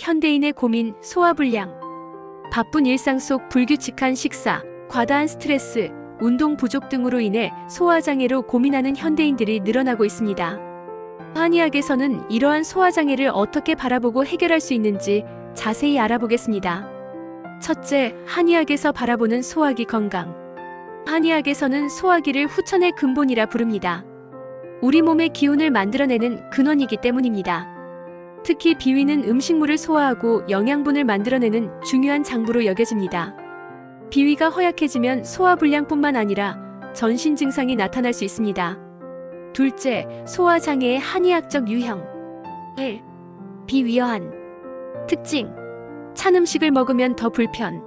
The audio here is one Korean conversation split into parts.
현대인의 고민 소화불량. 바쁜 일상 속 불규칙한 식사, 과다한 스트레스, 운동 부족 등으로 인해 소화장애로 고민하는 현대인들이 늘어나고 있습니다. 한의학에서는 이러한 소화장애를 어떻게 바라보고 해결할 수 있는지 자세히 알아보겠습니다. 첫째, 한의학에서 바라보는 소화기 건강. 한의학에서는 소화기를 후천의 근본이라 부릅니다. 우리 몸의 기운을 만들어내는 근원이기 때문입니다. 특히 비위는 음식물을 소화하고 영양분을 만들어내는 중요한 장부로 여겨집니다. 비위가 허약해지면 소화불량뿐만 아니라 전신 증상이 나타날 수 있습니다. 둘째, 소화장애의 한의학적 유형. 1. 비위어한. 특징. 찬 음식을 먹으면 더 불편.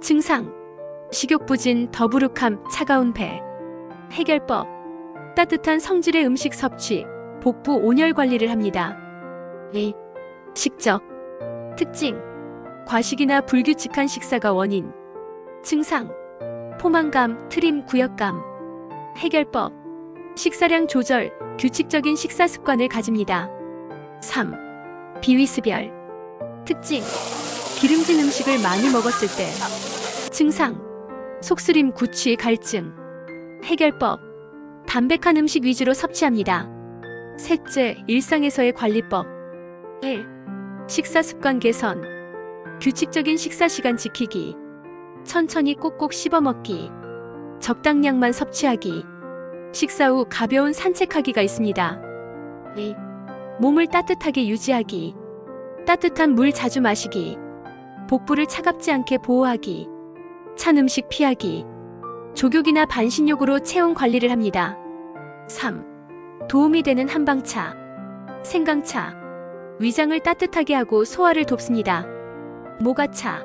증상. 식욕부진, 더부룩함, 차가운 배. 해결법. 따뜻한 성질의 음식 섭취, 복부 온열 관리를 합니다. 2. 식적. 특징. 과식이나 불규칙한 식사가 원인. 증상. 포만감, 트림, 구역감. 해결법. 식사량 조절, 규칙적인 식사 습관을 가집니다. 3. 비위습열. 특징. 기름진 음식을 많이 먹었을 때. 증상. 속쓰림, 구취, 갈증. 해결법. 담백한 음식 위주로 섭취합니다. 셋째, 일상에서의 관리법. 1. 식사 습관 개선. 규칙적인 식사 시간 지키기. 천천히 꼭꼭 씹어 먹기. 적당량만 섭취하기. 식사 후 가벼운 산책하기가 있습니다. 2. 몸을 따뜻하게 유지하기. 따뜻한 물 자주 마시기. 복부를 차갑지 않게 보호하기. 찬 음식 피하기. 족욕이나 반신욕으로 체온 관리를 합니다. 3. 도움이 되는 한방차. 생강차. 위장을 따뜻하게 하고 소화를 돕습니다. 모가차.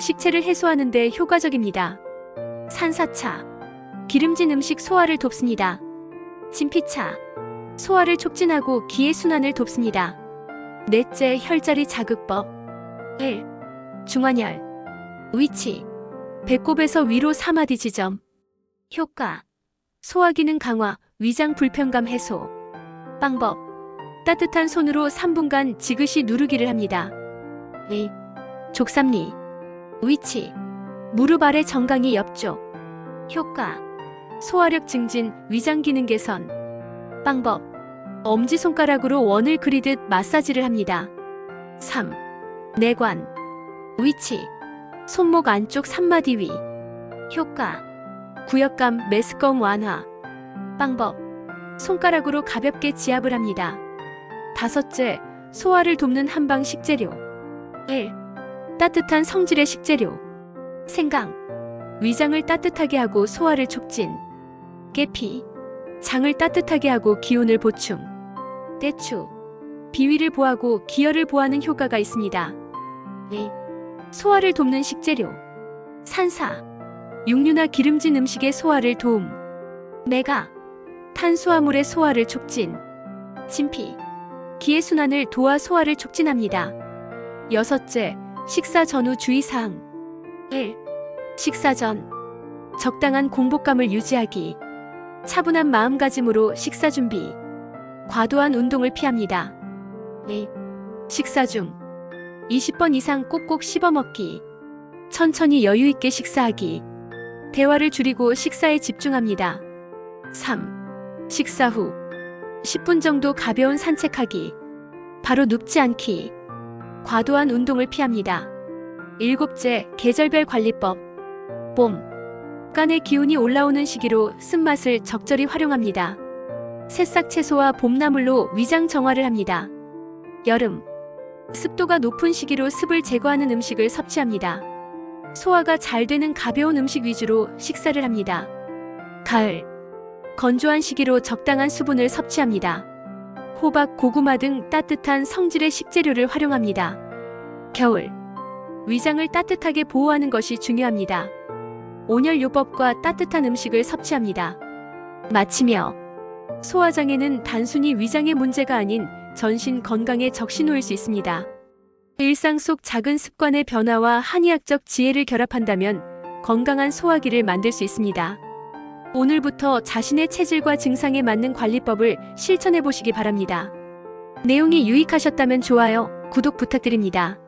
식체를 해소하는 데 효과적입니다. 산사차. 기름진 음식 소화를 돕습니다. 진피차. 소화를 촉진하고 기의 순환을 돕습니다. 넷째 혈자리 자극법. 1. 중환혈. 위치. 배꼽에서 위로 3마디 지점. 효과. 소화 기능 강화, 위장 불편감 해소. 방법. 따뜻한 손으로 3분간 지그시 누르기를 합니다. 2. 족삼리. 위치. 무릎 아래 정강이 옆쪽. 효과. 소화력 증진, 위장 기능 개선. 방법. 엄지손가락으로 원을 그리듯 마사지를 합니다. 3. 내관. 위치. 손목 안쪽 3마디 위. 효과. 구역감, 메스꺼움 완화. 방법. 손가락으로 가볍게 지압을 합니다. 다섯째, 소화를 돕는 한방 식재료. 1. 따뜻한 성질의 식재료. 생강. 위장을 따뜻하게 하고 소화를 촉진. 계피. 장을 따뜻하게 하고 기운을 보충. 대추. 비위를 보하고 기혈을 보하는 효과가 있습니다. 2. 소화를 돕는 식재료. 산사. 육류나 기름진 음식의 소화를 도움. 메가. 탄수화물의 소화를 촉진. 진피. 기의 순환을 도와 소화를 촉진합니다. 여섯째, 식사 전후 주의사항. 1. 식사 전. 적당한 공복감을 유지하기. 차분한 마음가짐으로 식사 준비. 과도한 운동을 피합니다. 2. 식사 중. 20번 이상 꼭꼭 씹어 먹기. 천천히 여유 있게 식사하기. 대화를 줄이고 식사에 집중합니다. 3. 식사 후. 10분 정도 가벼운 산책하기. 바로 눕지 않기. 과도한 운동을 피합니다. 일곱째, 계절별 관리법. 봄. 간의 기운이 올라오는 시기로 쓴맛을 적절히 활용합니다. 새싹 채소와 봄나물로 위장 정화를 합니다. 여름. 습도가 높은 시기로 습을 제거하는 음식을 섭취합니다. 소화가 잘 되는 가벼운 음식 위주로 식사를 합니다. 가을. 건조한 시기로 적당한 수분을 섭취합니다. 호박, 고구마 등 따뜻한 성질의 식재료를 활용합니다. 겨울. 위장을 따뜻하게 보호하는 것이 중요합니다. 온열요법과 따뜻한 음식을 섭취합니다. 마치며 소화장애는 단순히 위장의 문제가 아닌 전신 건강에 적신호일 수 있습니다. 일상 속 작은 습관의 변화와 한의학적 지혜를 결합한다면 건강한 소화기를 만들 수 있습니다. 오늘부터 자신의 체질과 증상에 맞는 관리법을 실천해 보시기 바랍니다. 내용이 유익하셨다면 좋아요, 구독 부탁드립니다.